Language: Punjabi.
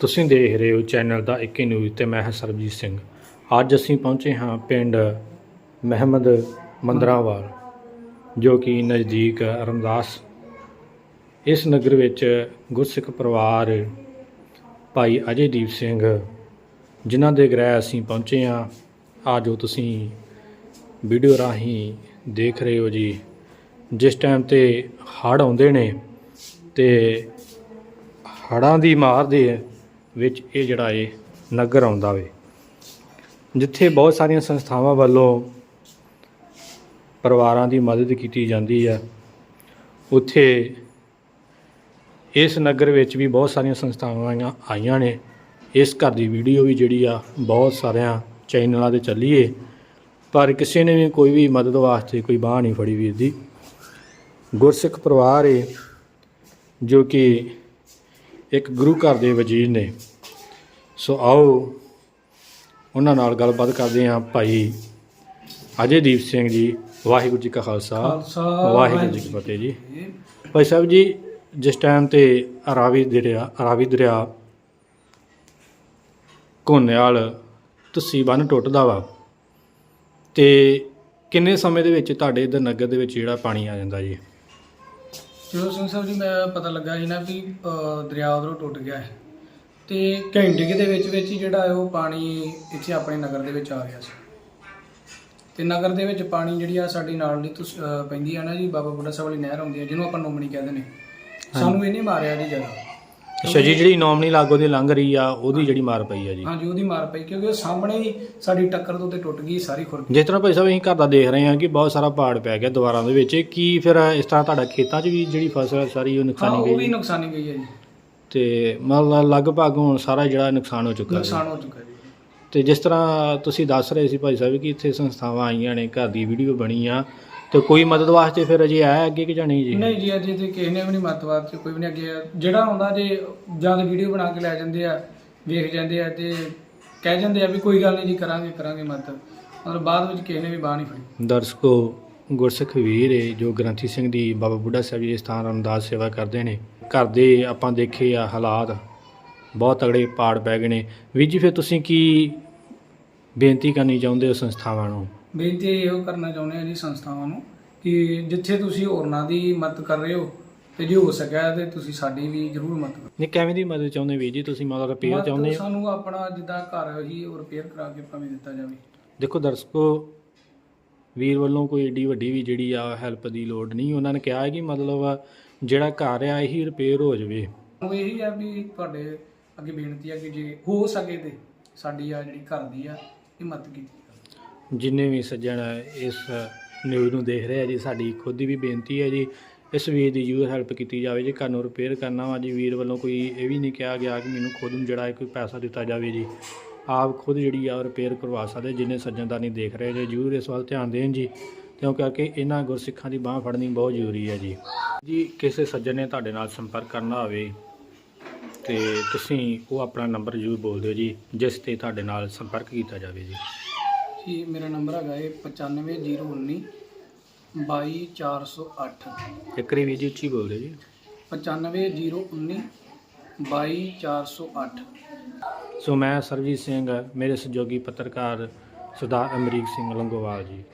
ਤੁਸੀਂ ਦੇਖ ਰਹੇ ਹੋ ਚੈਨਲ ਦਾ ਇੱਕ ਹੀ ਨਿਊਜ਼ ਤੇ ਮੈਂ ਹਾਂ ਸਰਬਜੀਤ ਸਿੰਘ। ਅੱਜ ਅਸੀਂ ਪਹੁੰਚੇ ਹਾਂ ਪਿੰਡ ਮਹਿਮਦ ਮੰਦਰਾਵਾਲ, ਜੋ ਕਿ ਨਜ਼ਦੀਕ ਰਮਦਾਸ। ਇਸ ਨਗਰ ਵਿੱਚ ਗੁਰਸਿੱਖ ਪਰਿਵਾਰ ਭਾਈ ਅਜੇਦੀਪ ਸਿੰਘ, ਜਿਨ੍ਹਾਂ ਦੇ ਗ੍ਰਹਿ ਅਸੀਂ ਪਹੁੰਚੇ ਹਾਂ। ਆ ਜੋ ਤੁਸੀਂ ਵੀਡੀਓ ਰਾਹੀਂ ਦੇਖ ਰਹੇ ਹੋ ਜੀ। ਜਿਸ ਟਾਈਮ ਤੇ ਹੜ੍ਹ ਆਉਂਦੇ ਨੇ ਤੇ ਹੜ੍ਹਾਂ ਦੀ ਮਾਰ ਦੇ ਵਿੱਚ ਇਹ ਜਿਹੜਾ ਇਹ ਨਗਰ ਆਉਂਦਾ ਵੇ। ਜਿੱਥੇ ਬਹੁਤ ਸਾਰੀਆਂ ਸੰਸਥਾਵਾਂ ਵੱਲੋਂ ਪਰਿਵਾਰਾਂ ਦੀ ਮਦਦ ਕੀਤੀ ਜਾਂਦੀ ਹੈ, ਉੱਥੇ ਇਸ ਨਗਰ ਵਿੱਚ ਵੀ ਬਹੁਤ ਸਾਰੀਆਂ ਸੰਸਥਾਵਾਂ ਆਈਆਂ- ਆਈਆਂ ਨੇ। ਇਸ ਘਰ ਦੀ ਵੀਡੀਓ ਵੀ ਜਿਹੜੀ ਆ, ਬਹੁਤ ਸਾਰਿਆਂ ਚੈਨਲਾਂ ਤੇ ਚੱਲੀ ਏ। ਪਰ ਕਿਸੇ ਨੇ ਵੀ ਕੋਈ ਵੀ ਮਦਦ ਵਾਸਤੇ ਕੋਈ ਬਾਹ ਨਹੀਂ ਫੜੀ ਵੀਰ ਦੀ। ਗੁਰਸਿੱਖ ਪਰਿਵਾਰ ਏ, ਜੋ ਕਿ ਇੱਕ ਗੁਰੂ ਘਰ ਦੇ ਵਜ਼ੀਰ ਨੇ। ਸੋ ਆਓ ਉਹਨਾਂ ਨਾਲ ਗੱਲਬਾਤ ਕਰਦੇ ਹਾਂ ਭਾਈ ਅਜੇਦੀਪ ਸਿੰਘ ਜੀ ਵਾਹਿਗੁਰੂ ਜੀ ਕਾ ਖਾਲਸਾ ਵਾਹਿਗੁਰੂ ਜੀ ਕੀ ਫਤਿਹ ਜੀ। ਭਾਈ ਸਾਹਿਬ ਜੀ ਜਿਸ ਟਾਈਮ ਤੇ ਰਾਵੀ ਦਰਿਆ ਰਾਵੀ ਦਰਿਆ ਘੋਨੇਵਾਲ ਤੁਸੀਂ ਬੰਨ ਟੁੱਟਦਾ ਵਾ ਤੇ ਕਿੰਨੇ ਸਮੇਂ ਦੇ ਵਿੱਚ ਤੁਹਾਡੇ ਇਧਰ ਨਗਰ ਦੇ ਵਿੱਚ ਜਿਹੜਾ ਪਾਣੀ ਆ ਜਾਂਦਾ ਜੀ? ਚਲੋ ਸਿੰਘ ਸਾਹਿਬ ਜੀ ਮੈਂ ਪਤਾ ਲੱਗਾ ਸੀ ਨਾ ਵੀ ਦਰਿਆ ਉਧਰੋਂ ਟੁੱਟ ਗਿਆ ਹੈ। ਤੇ ਘੰਟੇ ਕੁ ਦੇ ਵਿੱਚ ਵਿੱਚ ਹੀ ਜਿਹੜਾ ਹੈ ਉਹ ਪਾਣੀ ਇੱਥੇ ਆਪਣੇ ਨਗਰ ਦੇ ਵਿੱਚ ਆ ਗਿਆ ਸੀ। ਤੇ ਨਗਰ ਦੇ ਵਿੱਚ ਪਾਣੀ ਜਿਹੜੀ ਆ ਸਾਡੀ ਨਾਲ ਦੀ ਤੁਸ- ਅਹ, ਪੈਂਦੀ ਆ ਨਾ ਜੀ ਬਾਬਾ ਬੁੱਢਾ ਸਾਹਿਬ ਵਾਲੀ ਨਹਿਰ ਆਉਂਦੀ ਹੈ ਜਿਹਨੂੰ ਆਪਾਂ ਨੋਮਣੀ ਕਹਿੰਦੇ ਨੇ। ਸਾਨੂੰ ਇਹਨੇ ਮਾਰਿਆ ਜੀ ਜਗ੍ਹਾ। ਅੱਛਾ ਜੀ ਜਿਹੜੀ ਨੋਮਨੀ ਲਾਗੋ ਦੀ ਲੰਘ ਰਹੀ ਆ ਉਹਦੀ ਜਿਹੜੀ ਮਾਰ ਪਈ ਆ ਜੀ। ਹਾਂਜੀ ਉਹਦੀ ਮਾਰ ਪਈ ਕਿਉਂਕਿ ਉਹ ਸਾਹਮਣੇ ਹੀ ਸਾਡੀ ਟੱਕਰ ਤੋਂ ਤੇ ਟੁੱਟ ਗਈ ਸਾਰੀ ਖੁਰ ਗਈ ਜਿਸ ਤਰ੍ਹਾਂ ਭਾਈ ਸਾਹਿਬ ਅਸੀਂ ਘਰ ਦਾ ਦੇਖ ਰਹੇ ਹਾਂ ਕਿ ਬਹੁਤ ਸਾਰਾ ਪਹਾੜ ਪੈ ਗਿਆ ਦੁਆਰਾਂ ਦੇ ਵਿੱਚ ਕੀ ਫਿਰ ਇਸ ਤਰ੍ਹਾਂ ਤੁਹਾਡਾ ਖੇਤਾਂ 'ਚ ਵੀ ਜਿਹੜੀ ਫਸਲ ਹੈ ਸਾਰੀ ਉਹ ਹਾਂ ਨੁਕਸਾਨੀ ਉਹ ਗਈ ਵੀ ਜੀ? ਨੁਕਸਾਨੀ ਗਈ ਹੈ ਜੀ। ਤੇ ਮਤਲਬ ਲਗਭਗ ਹੁਣ ਸਾਰਾ ਜਿਹੜਾ ਨੁਕਸਾਨ ਹੋ ਚੁੱਕਾ ਹੈ ਨੁਕਸਾਨ ਹੋ ਚੁੱਕਾ ਜੀ। ਤੇ ਜਿਸ ਤਰ੍ਹਾਂ ਤੁਸੀਂ ਦੱਸ ਰਹੇ ਸੀ ਭਾਈ ਸਾਹਿਬ ਕਿ ਇੱਥੇ ਸੰਸਥਾਵਾਂ ਆਈਆਂ ਨੇ ਘਰ ਦੀ ਵੀਡੀਓ ਬਣੀ ਆ ਤੇ ਕੋਈ ਮਦਦ ਵਾਸਤੇ ਫਿਰ ਅਜੇ ਆਇਆ ਅੱਗੇ ਕਿ ਜਾਣੀ ਜੀ? ਨਹੀਂ ਜੀ ਅਜੇ ਤੇ ਕਿਸੇ ਨੇ ਵੀ ਨਹੀਂ ਮਤਵਾਦ ਚ ਕੋਈ ਵੀ ਨਹੀਂ ਅੱਗੇ ਆਇਆ। ਜਿਹੜਾ ਆਉਂਦਾ ਜੇ ਜਦ ਵੀਡੀਓ ਬਣਾ ਕੇ ਲੈ ਜਾਂਦੇ ਆ ਵੇਖ ਜਾਂਦੇ ਆ ਤੇ ਕਹਿ ਜਾਂਦੇ ਆ ਵੀ ਕੋਈ ਗੱਲ ਨਹੀਂ ਜੀ ਕਰਾਂਗੇ ਕਰਾਂਗੇ ਮਦਦ। ਮਤਲਬ ਬਾਅਦ ਵਿੱਚ ਕਿਸੇ ਨੇ ਵੀ ਬਾਹ ਨਹੀਂ ਫੜੀ। ਦਰਸ਼ਕੋ ਗੁਰਸਿੱਖ ਵੀਰ ਏ ਜੋ ਗ੍ਰੰਥੀ ਸਿੰਘ ਦੀ ਬਾਬਾ ਬੁੱਢਾ ਸਾਹਿਬ ਜੀ ਦੇ ਸਥਾਨ ਅਰਦਾਸ ਸੇਵਾ ਕਰਦੇ ਨੇ। ਘਰ ਦੇ ਆਪਾਂ ਦੇਖੇ ਆ ਹਾਲਾਤ ਬਹੁਤ ਤਗੜੇ ਪਾੜ ਪੈ ਗਏ ਨੇ। ਵੀਰ ਜੀ ਫਿਰ ਤੁਸੀਂ ਕੀ ਬੇਨਤੀ ਕਰਨੀ ਚਾਹੁੰਦੇ ਹੋ ਸੰਸਥਾਵਾਂ ਨੂੰ? ਬੇਨਤੀ ਇਹੋ ਕਰਨਾ ਚਾਹੁੰਦੇ ਆ ਜੀ ਸੰਸਥਾਵਾਂ ਨੂੰ ਕਿ ਜਿੱਥੇ ਤੁਸੀਂ ਹੋਰਨਾਂ ਦੀ ਮਦਦ ਕਰ ਰਹੇ ਹੋ ਤੇ ਜੇ ਹੋ ਸਕਿਆ ਤੇ ਤੁਸੀਂ ਸਾਡੀ ਵੀ ਜ਼ਰੂਰ ਮਦਦ ਕਰੋ। ਨਹੀਂ ਕਿਵੇਂ ਦੀ ਮਦਦ ਚਾਹੁੰਦੇ ਵੀਰ ਜੀ? ਤੁਸੀਂ ਮਤਲਬ ਰਿਪੇਅਰ ਚਾਹੁੰਦੇ ਹੋ? ਸਾਨੂੰ ਆਪਣਾ ਜਿੱਦਾਂ ਘਰ ਹੀ ਰਿਪੇਅਰ ਕਰਾ ਕੇ ਭਾਵੇਂ ਦਿੱਤਾ ਜਾਵੇ। ਦੇਖੋ ਦਰਸ਼ਕੋ ਵੀਰ ਵੱਲੋਂ ਕੋਈ ਏਡੀ ਵੱਡੀ ਵੀ ਜਿਹੜੀ ਆ ਹੈਲਪ ਦੀ ਲੋੜ ਨਹੀਂ। ਉਹਨਾਂ ਨੇ ਕਿਹਾ ਹੈ ਕਿ ਮਤਲਬ ਜਿਹੜਾ ਘਰ ਆ ਇਹੀ ਰਿਪੇਅਰ ਹੋ ਜਾਵੇ। ਉਹ ਇਹੀ ਆ ਵੀ ਤੁਹਾਡੇ ਅੱਗੇ ਬੇਨਤੀ ਆ ਕਿ ਜੇ ਹੋ ਸਕੇ ਤੇ ਸਾਡੀ ਆ ਜਿਹੜੀ ਘਰ ਦੀ ਆ ਇਹ ਮਦਦ ਕੀਤੀ। ਜਿੰਨੇ ਵੀ ਸੱਜਣ ਇਸ ਨਿਊਜ਼ ਨੂੰ ਦੇਖ ਰਹੇ ਆ ਜੀ ਸਾਡੀ ਖੁਦ ਦੀ ਵੀ ਬੇਨਤੀ ਹੈ ਜੀ ਇਸ ਵੀਰ ਦੀ ਜ਼ਰੂਰ ਹੈਲਪ ਕੀਤੀ ਜਾਵੇ ਜੇ ਘਰ ਨੂੰ ਰਿਪੇਅਰ ਕਰਨਾ ਵਾ ਜੀ। ਵੀਰ ਵੱਲੋਂ ਕੋਈ ਇਹ ਵੀ ਨਹੀਂ ਕਿਹਾ ਗਿਆ ਕਿ ਮੈਨੂੰ ਖੁਦ ਨੂੰ ਜਿਹੜਾ ਕੋਈ ਪੈਸਾ ਦਿੱਤਾ ਜਾਵੇ ਜੀ। ਆਪ ਖੁਦ ਜਿਹੜੀ ਆ ਰਿਪੇਅਰ ਕਰਵਾ ਸਕਦੇ ਜਿੰਨੇ ਸੱਜਣਦਾਰ ਨਹੀਂ ਦੇਖ ਰਹੇ ਜੇ ਜ਼ਰੂਰ ਇਸ ਵੱਲ ਧਿਆਨ ਦੇਣ ਜੀ ਕਿਉਂ ਕਰਕੇ ਇਹਨਾਂ ਗੁਰਸਿੱਖਾਂ ਦੀ ਬਾਹ ਫੜਨੀ ਬਹੁਤ ਜ਼ਰੂਰੀ ਹੈ ਜੀ। ਜੀ ਕਿਸੇ ਸੱਜਣ ਨੇ ਤੁਹਾਡੇ ਨਾਲ ਸੰਪਰਕ ਕਰਨਾ ਹੋਵੇ ਤੇ ਤੁਸੀਂ ਉਹ ਆਪਣਾ ਨੰਬਰ ਜ਼ਰੂਰ ਬੋਲ ਦਿਓ ਜੀ ਜਿਸ ਤੇ ਤੁਹਾਡੇ ਨਾਲ ਸੰਪਰਕ ਕੀਤਾ ਜਾਵੇ ਜੀ। ਜੀ ਮੇਰਾ ਨੰਬਰ ਹੈਗਾ ਹੈ 95019 22408 ਇੱਕ ਵਾਰੀ ਵੀਰ ਜੀ ਉੱਚੀ ਬੋਲ ਦਿਓ ਜੀ। 95019 22408 ਸੋ ਮੈਂ ਸਰਜੀਤ ਸਿੰਘ ਮੇਰੇ ਸਹਿਯੋਗੀ ਪੱਤਰਕਾਰ ਸਰਦਾਰ ਅਮਰੀਕ ਸਿੰਘ ਲੰਗੋਵਾਲ ਜੀ।